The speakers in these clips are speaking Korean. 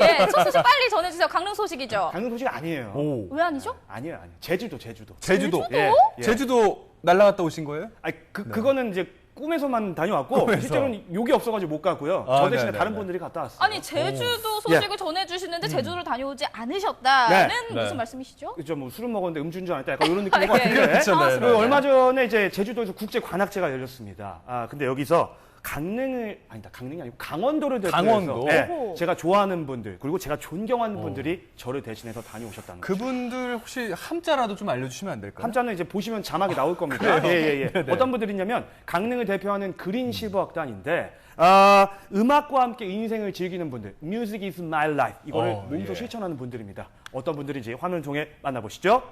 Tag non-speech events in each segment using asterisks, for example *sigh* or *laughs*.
예, 첫 소식 빨리 전해주세요. 강릉 소식이죠. 강릉 소식 아니에요. 오. 왜 아니죠? 아니에요, 아니에요. 제주도, 제주도. 제주도. 제주도? 예, 예. 제주도 날라갔다 오신 거예요? 아니, 그, 그거는 이제 꿈에서만 다녀왔고, 꿈에서. 실제로는 욕이 없어가지고 못 갔고요. 아, 저 대신에 네, 다른 네, 분들이 갔다 왔어요. 아니 제주도 소식을 전해주시는데 제주도를 다녀오지 않으셨다는 네. 네. 무슨 말씀이시죠? 그죠, 뭐 술은 먹었는데 음주운전 안 했다. 약간 이런 느낌인 것 예, 같은데. 예. 그렇죠, 네. 그 얼마 전에 이제 제주도에서 국제 관악제가 열렸습니다. 아 근데 여기서 강릉을 아니다 강릉이 아니고 강원도를 대표해서 강원도? 네. 제가 좋아하는 분들 그리고 제가 존경하는 분들이 저를 대신해서 다녀오셨다는 거죠. 그분들 혹시 함자라도 좀 알려주시면 안 될까요? 함자는 이제 보시면 자막이 나올 겁니다. 그래요? 예, 예, 예. 네네. 어떤 분들이냐면 강릉을 대표하는 그린 실버 악단인데 아, 음악과 함께 인생을 즐기는 분들, Music is my life 이거를 어, 몸소 예. 실천하는 분들입니다. 어떤 분들인지 화면 통해 만나보시죠.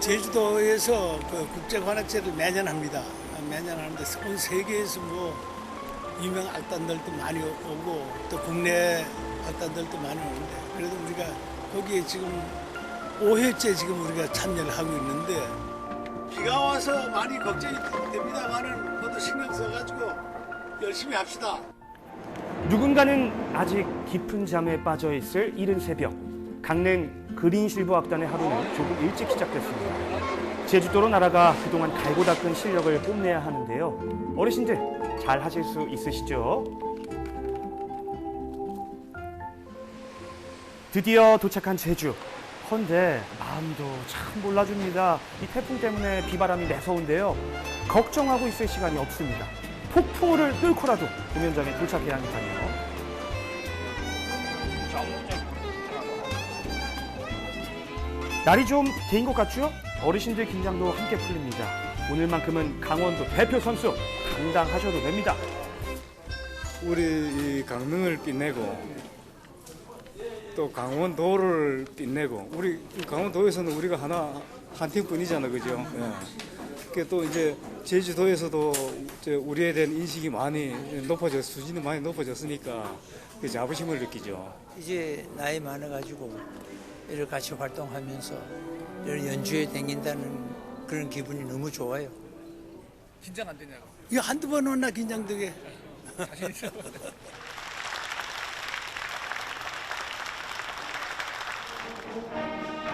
제주도에서 그 국제관악제를 매년 합니다. 매년 하는데 온 세계에서 뭐 유명 악단들도 많이 오고 또 국내 악단들도 많이 오는데 그래도 우리가 거기에 지금 5회째 지금 우리가 참여를 하고 있는데 비가 와서 많이 걱정이 됩니다만은 그것도 신경 써가지고 열심히 합시다. 누군가는 아직 깊은 잠에 빠져 있을 이른 새벽. 강릉 그린 실버 악단의 하루는 조금 일찍 시작됐습니다. 제주도로 날아가 그동안 갈고 닦은 실력을 뽐내야 하는데요. 어르신들 잘 하실 수 있으시죠? 드디어 도착한 제주. 헌데 마음도 참 몰라줍니다. 이 태풍 때문에 비바람이 매서운데요. 걱정하고 있을 시간이 없습니다. 폭풍우를 뚫고라도 공연장에 도착해야 하니까요. 날이 좀 개인 것 같죠? 어르신들 긴장도 함께 풀립니다. 오늘만큼은 강원도 대표 선수 당당하셔도 됩니다. 우리 이 강릉을 빛내고 또 강원도를 빛내고 우리 이 강원도에서는 우리가 하나 한 팀뿐이잖아 그죠? 예. 그또 이제 제주도에서도 이제 우리에 대한 인식이 많이 높아졌 수준이 많이 높아졌으니까 그 자부심을 느끼죠. 이제 나이 많아가지고 이렇게 같이 활동하면서 이런 연주에 댕긴다는 그런 기분이 너무 좋아요. 이거 한두 번 왔나 긴장되게. *laughs*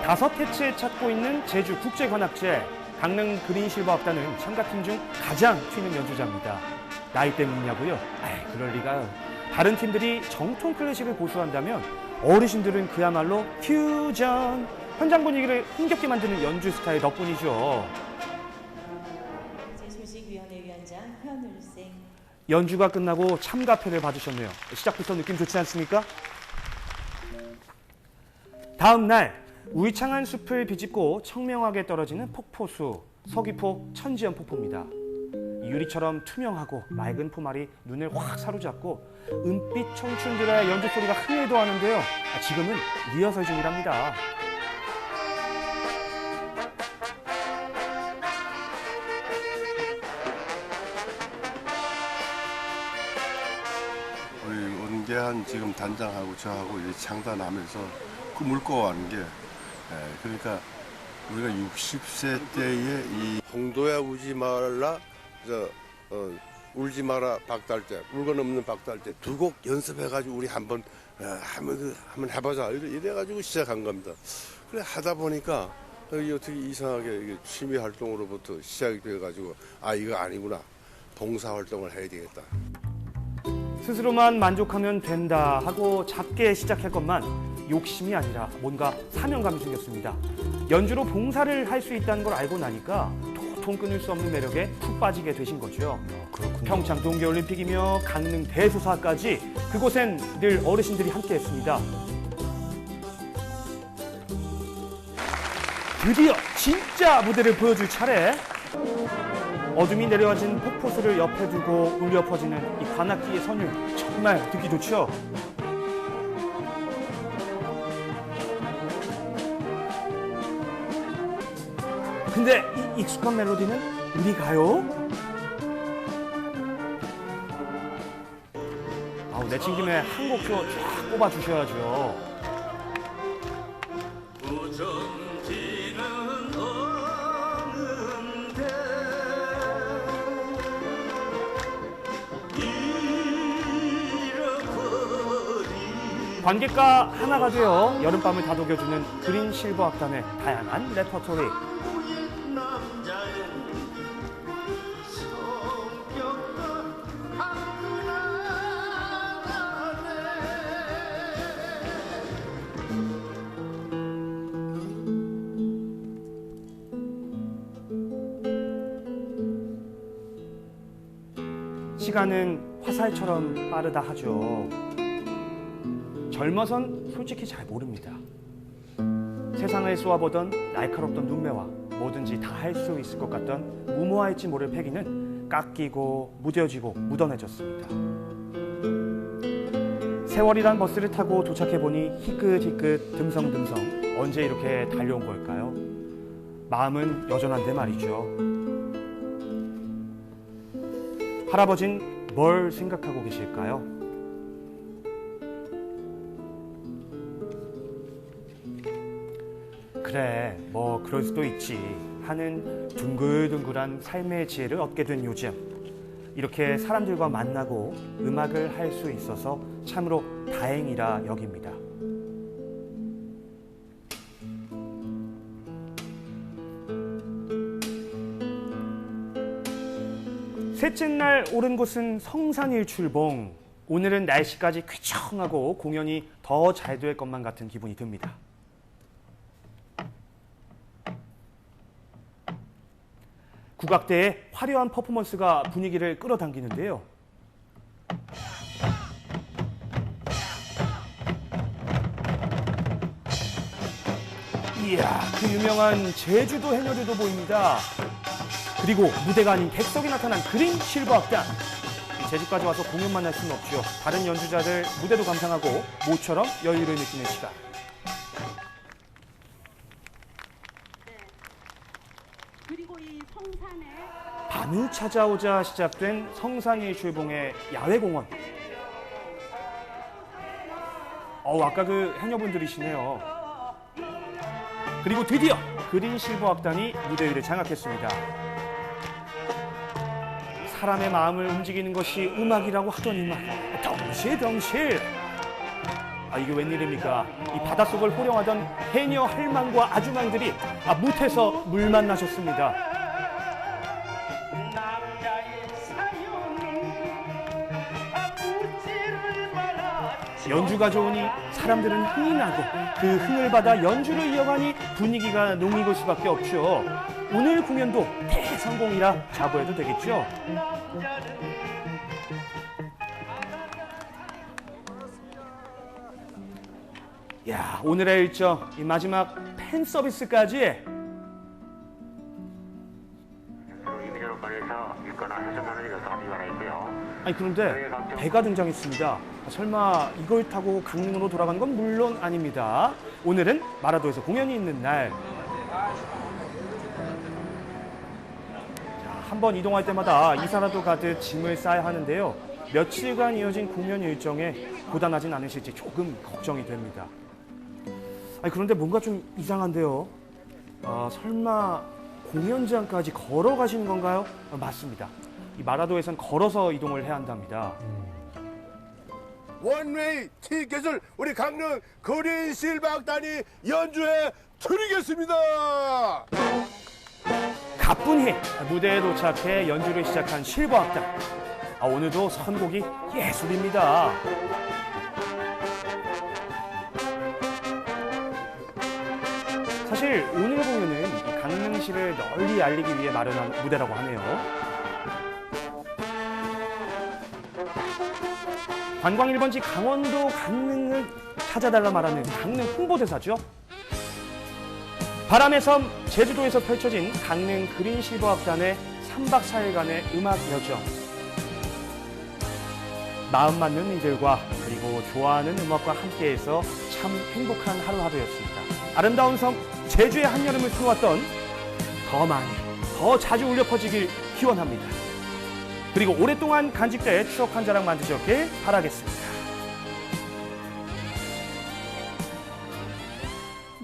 다섯 해째 찾고 있는 제주 국제관악제 강릉 그린실버 악단은 참가팀 중 가장 튀는 연주자입니다. 나이 때문이냐고요? 아이 그럴 리가요. 다른 팀들이 정통 클래식을 고수한다면 어르신들은 그야말로 퓨전 현장 분위기를 흥겹게 만드는 연주 스타일 덕분이죠. 제소식위원회 위원장 현울 생 연주가 끝나고 참가패를 받으셨네요. 시작부터 느낌 좋지 않습니까? 다음 날 우이창한 숲을 비집고 청명하게 떨어지는 폭포수 서귀포 천지연 폭포입니다. 유리처럼 투명하고 맑은 포말이 눈을 확 사로잡고 은빛 청춘들의 연주 소리가 흥을 더하는데요. 아, 지금은 리허설 중이랍니다. 우리 원계한 지금 단장하고 저하고 이제 창단하면서 꿈을 꿔가는 게 에, 그러니까 우리가 60세 때에 이 홍도야 우지 말라 저 어, 울지 마라 박달재 물건 없는 박달재 두 곡 연습해가지고 우리 한번 어, 한번 그, 한번 해보자 이래- 이래가지고 시작한 겁니다. 그래 하다 보니까 어떻게 이상하게 취미 활동으로부터 시작이 돼가지고 아 이거 아니구나 봉사 활동을 해야 되겠다. 스스로만 만족하면 된다 하고 작게 시작했건만 욕심이 아니라 뭔가 사명감이 생겼습니다. 연주로 봉사를 할 수 있다는 걸 알고 나니까 도통 끊을 수 없는 매력에 푹 빠지게 되신 거죠. 평창 동계올림픽이며 강릉 대소사까지 그곳엔 늘 어르신들이 함께했습니다. 드디어 진짜 무대를 보여줄 차례. 어둠이 내려와진 폭포수를 옆에 두고 울려 퍼지는 이 관악기의 선율 정말 듣기 좋죠? 근데 이 익숙한 멜로디는 우리 가요? 아우 내친 김에 한곡표쫙 뽑아 주셔야죠. 관객가 하나가 되어 여름밤을 다독여주는 그린 실버 악단의 다양한 레퍼토리 시간은 화살처럼 빠르다 하죠. 젊어선 솔직히 잘 모릅니다. 세상을 쏘아보던 날카롭던 눈매와 뭐든지 다 할 수 있을 것 같던 무모할지 모를 패기는 깎이고 무뎌지고 묻어내졌습니다. 세월이란 버스를 타고 도착해보니 희끗희끗 듬성듬성 언제 이렇게 달려온 걸까요? 마음은 여전한데 말이죠. 할아버진 뭘 생각하고 계실까요? 그래, 뭐 그럴 수도 있지 하는 둥글둥글한 삶의 지혜를 얻게 된 요즘 이렇게 사람들과 만나고 음악을 할 수 있어서 참으로 다행이라 여깁니다. 셋째 날 오른 곳은 성산일 출봉. 오늘은 날씨까지 쾌청하고 공연이 더 잘 될 것만 같은 기분이 듭니다. 국악대의 화려한 퍼포먼스가 분위기를 끌어당기는데요. 이야, 그 유명한 제주도 해녀들도 보입니다. 그리고 무대가 아닌 객석에 나타난 그린 실버 악단. 이 제주까지 와서 공연만 할 수는 없죠. 다른 연주자들 무대도 감상하고 모처럼 여유를 느끼는 시간. 그리고 이 성산에 밤이 찾아오자 시작된 성산일출봉의 야외 공원. 어우, 아까 그 해녀분들이시네요. 그리고 드디어 그린 실버 악단이 무대 위를 장악했습니다. 사람의 마음을 움직이는 것이 음악이라고 하더니만 덩실덩실. 아 이게 웬일입니까? 이 바닷속을 호령하던 해녀 할망과 아주망들이 아, 못해서 물 만나셨습니다. 연주가 좋으니 사람들은 흥이 나고 그 흥을 받아 연주를 이어가니 분위기가 농익을 수밖에 없죠. 오늘 공연도 대 성공이라 자부해도 되겠죠. 야 오늘의 일정 이 마지막 팬 서비스까지. 아니 그런데 배가 등장했습니다. 설마 이걸 타고 강릉으로 돌아가는 건 물론 아닙니다. 오늘은 마라도에서 공연이 있는 날. 한 번 이동할 때마다 이사라도 가듯 짐을 싸야 하는데요. 며칠간 이어진 공연 일정에 고단하진 않으실지 조금 걱정이 됩니다. 아니 그런데 뭔가 좀 이상한데요. 아, 설마 공연장까지 걸어가시는 건가요? 아, 맞습니다. 이 마라도에선 걸어서 이동을 해야 한답니다. 원웨이 티켓을 우리 강릉 그린 실박단이 연주해 드리겠습니다. 가뿐히 무대에 도착해 연주를 시작한 실버 악단. 아, 오늘도 선곡이 예술입니다. 사실 오늘 공연은 이 강릉시를 널리 알리기 위해 마련한 무대라고 하네요. 관광 1번지 강원도 강릉을 찾아달라 말하는 강릉 홍보대사죠. 바람의 섬 제주도에서 펼쳐진 강릉 그린 실버 악단의 3박 4일간의 음악 여정. 마음 맞는 이들과 그리고 좋아하는 음악과 함께해서 참 행복한 하루하루였습니다. 아름다운 섬 제주의 한여름을 품었던 더 많이, 더 자주 울려 퍼지길 기원합니다. 그리고 오랫동안 간직될 추억 한 자락 만드셨길 바라겠습니다.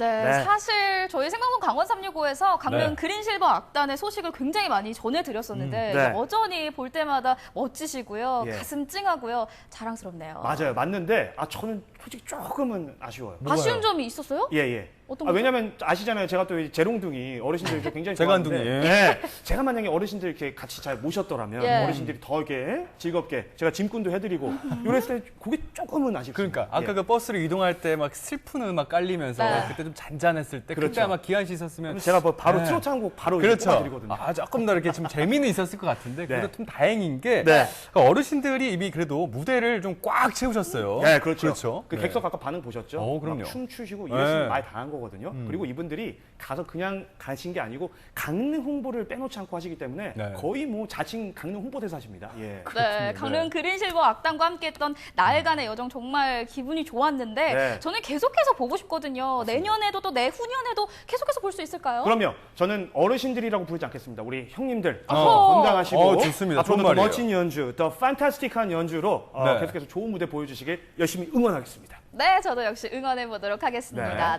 네, 네. 사실 저희 생방송 강원 365에서 강릉 네. 그린실버 악단의 소식을 굉장히 많이 전해드렸었는데 음, 네. 여전히 볼 때마다 멋지시고요, 예. 가슴 찡하고요, 자랑스럽네요. 맞아요. 맞는데 아 저는 솔직히 조금은 아쉬워요. 아쉬운 점이 있었어요? 예, 예. 어떤 아, 거죠? 왜냐면 아시잖아요. 제가 또 이 재롱둥이 어르신들 이 굉장히 재간둥이, 좋아하는데 예. 네. 제가 만약에 어르신들 이렇게 같이 잘 모셨더라면 예. 어르신들이 더 이렇게 즐겁게 제가 짐꾼도 해드리고 이랬을 때 그게 조금은 아쉽습니다. 그러니까 아까 예. 그 버스를 이동할 때 막 슬픈 음악 깔리면서 네. 그때 좀 잔잔했을 때 그렇죠. 그때 아마 기한 씨 있었으면 제가 뭐 바로 네. 트로트 한 곡 바로 그렇죠. 뽑아드리거든요. 아, 조금 더 이렇게 좀 재미는 있었을 것 같은데 그래도 네. 좀 다행인 게 네. 그 어르신들이 이미 그래도 무대를 좀 꽉 채우셨어요. 네, 그렇죠. 그렇죠. 그 네. 객석 아까 반응 보셨죠? 어, 그럼요. 막 춤추시고 네. 이랬으면 많이 당한 거거든요. 음. 그리고 이분들이 가서 그냥 가신 게 아니고 강릉 홍보를 빼놓지 않고 하시기 때문에 네. 거의 뭐 자칭 강릉 홍보대사십니다. 예. 네, 강릉 그린실버 악단과 함께했던 나흘간의 여정 정말 기분이 좋았는데 네. 저는 계속해서 보고 싶거든요. 내년에도 또 내후년에도 계속해서 볼 수 있을까요? 그럼요. 저는 어르신들이라고 부르지 않겠습니다. 우리 형님들 어허. 건강하시고 어, 좋습니다. 앞으로도. 멋진 연주, 더 판타스틱한 연주로 어, 네. 계속해서 좋은 무대 보여주시길 열심히 응원하겠습니다. 네, 저도 역시 응원해 보도록 하겠습니다. 네.